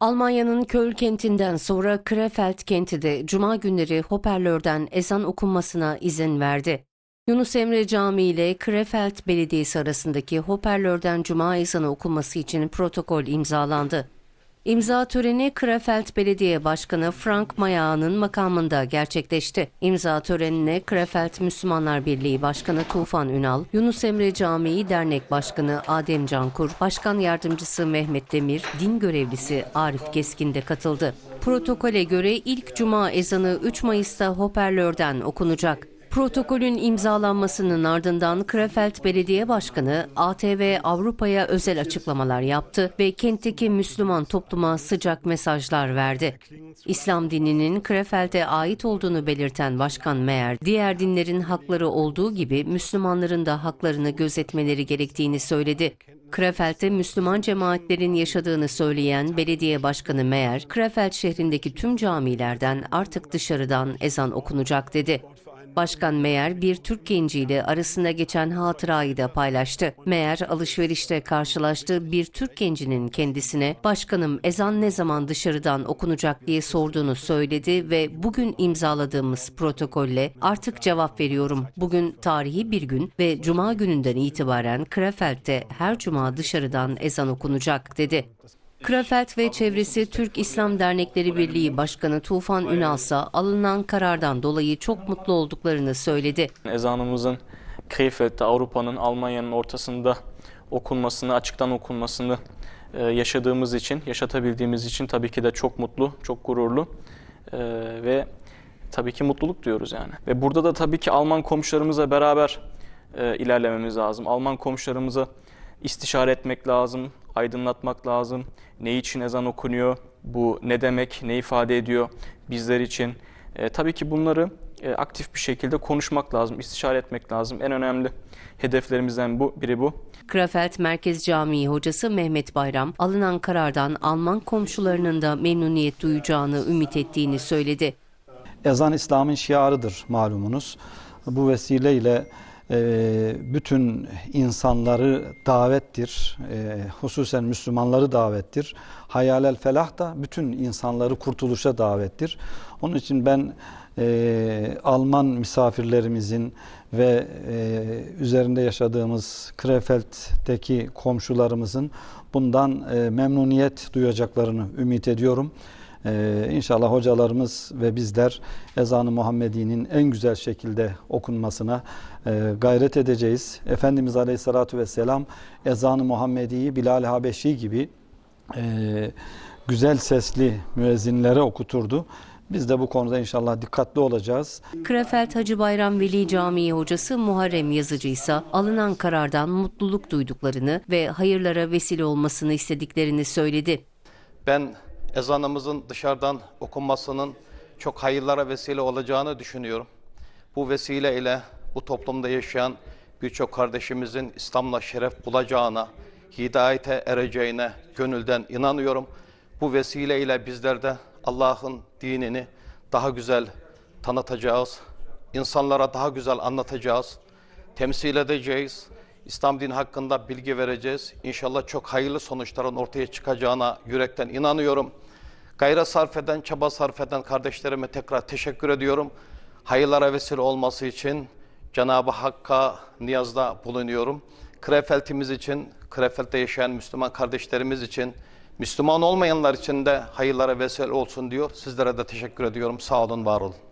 Almanya'nın Köln kentinden sonra Krefeld kenti de cuma günleri hoparlörden ezan okunmasına izin verdi. Yunus Emre Camii ile Krefeld Belediyesi arasındaki hoparlörden cuma ezanı okunması için protokol imzalandı. İmza töreni Krefeld Belediye Başkanı Frank Mayağ'ın makamında gerçekleşti. İmza törenine Krefeld Müslümanlar Birliği Başkanı Tufan Ünal, Yunus Emre Camii Dernek Başkanı Adem Cankur, Başkan Yardımcısı Mehmet Demir, din görevlisi Arif Keskin de katıldı. Protokole göre ilk cuma ezanı 3 Mayıs'ta hoparlörden okunacak. Protokolün imzalanmasının ardından Krefeld Belediye Başkanı ATV Avrupa'ya özel açıklamalar yaptı ve kentteki Müslüman topluma sıcak mesajlar verdi. İslam dininin Krefeld'e ait olduğunu belirten Başkan Meyer, diğer dinlerin hakları olduğu gibi Müslümanların da haklarını gözetmeleri gerektiğini söyledi. Krefeld'de Müslüman cemaatlerin yaşadığını söyleyen belediye başkanı Meyer, Krefeld şehrindeki tüm camilerden artık dışarıdan ezan okunacak dedi. Başkan Meyer bir Türk genciyle arasında geçen hatırayı da paylaştı. Meyer alışverişte karşılaştığı bir Türk gencinin kendisine başkanım ezan ne zaman dışarıdan okunacak diye sorduğunu söyledi ve bugün imzaladığımız protokolle artık cevap veriyorum. Bugün tarihi bir gün ve cuma gününden itibaren Krefeld'de her cuma dışarıdan ezan okunacak dedi. Krefeld ve çevresi Türk İslam Dernekleri Birliği Başkanı Tufan Ünal ise alınan karardan dolayı çok mutlu olduklarını söyledi. Ezanımızın Krefeld'de Avrupa'nın Almanya'nın ortasında okunmasını, açıktan okunmasını e, yaşadığımız için, yaşatabildiğimiz için tabii ki de çok mutlu, çok gururlu e, ve tabii ki mutluluk diyoruz yani. Ve burada da tabii ki Alman komşularımızla beraber e, ilerlememiz lazım. Alman komşularımızı istişare etmek lazım, aydınlatmak lazım. Ne için ezan okunuyor, bu ne demek, ne ifade ediyor bizler için. E, tabii ki bunları e, aktif bir şekilde konuşmak lazım, istişare etmek lazım. En önemli hedeflerimizden bu biri bu. Krefeld Merkez Camii hocası Mehmet Bayram, alınan karardan Alman komşularının da memnuniyet duyacağını ümit ettiğini söyledi. Ezan İslam'ın şiarıdır malumunuz. Bu vesileyle bütün insanları davettir. E, hususen Müslümanları davettir. Hayalel felah da bütün insanları kurtuluşa davettir. Onun için ben e, Alman misafirlerimizin ve e, üzerinde yaşadığımız Krefeld'deki komşularımızın bundan e, memnuniyet duyacaklarını ümit ediyorum. Ee, inşallah hocalarımız ve bizler ezanı Muhammedi'nin en güzel şekilde okunmasına e, gayret edeceğiz. Efendimiz Aleyhisselatü Vesselam ezanı Muhammedi'yi Bilal Habeşi gibi e, güzel sesli müezzinlere okuturdu. Biz de bu konuda inşallah dikkatli olacağız. Krefeld Hacı Bayram Veli Camii hocası Muharrem Yazıcı ise alınan karardan mutluluk duyduklarını ve hayırlara vesile olmasını istediklerini söyledi. Ben ezanımızın dışarıdan okunmasının çok hayırlara vesile olacağını düşünüyorum. Bu vesileyle bu toplumda yaşayan birçok kardeşimizin İslam'la şeref bulacağına, hidayete ereceğine gönülden inanıyorum. Bu vesileyle bizler de Allah'ın dinini daha güzel tanıtacağız. insanlara daha güzel anlatacağız. Temsil edeceğiz. İslam dini hakkında bilgi vereceğiz. İnşallah çok hayırlı sonuçların ortaya çıkacağına yürekten inanıyorum. Gayret sarf eden, çaba sarf eden kardeşlerime tekrar teşekkür ediyorum. Hayırlara vesile olması için Cenab-ı Hakk'a niyazda bulunuyorum. Krefeld'imiz için, Krefeld'de yaşayan Müslüman kardeşlerimiz için, Müslüman olmayanlar için de hayırlara vesile olsun diyor. Sizlere de teşekkür ediyorum. Sağ olun, var olun.